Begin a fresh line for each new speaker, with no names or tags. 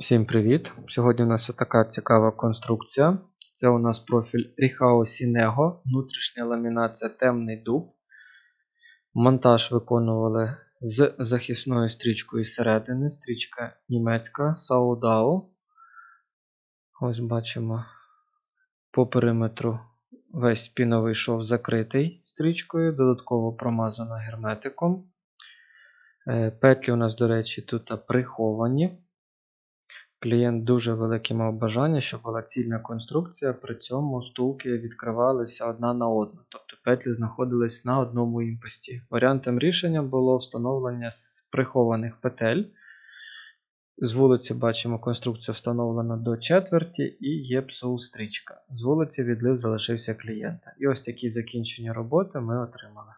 Всім привіт! Сьогодні у нас така цікава конструкція. Це у нас профіль Rihao Sinego, внутрішня ламінація темний дуб. Монтаж виконували з захисною стрічкою зсередини. Стрічка німецька Saudao. Ось бачимо по периметру весь піновий шов закритий стрічкою, додатково промазано герметиком. Е, Петлі у нас, до речі, тут приховані. Клієнт дуже велике мав бажання, щоб була цільна конструкція, при цьому стулки відкривалися одна на одну, тобто петлі знаходились на одному імпості. Варіантом рішення було встановлення прихованих петель. З вулиці бачимо, конструкція встановлена до четверті і є псоу-стрічка. З вулиці відлив залишився клієнта. І ось такі закінчені роботи ми отримали.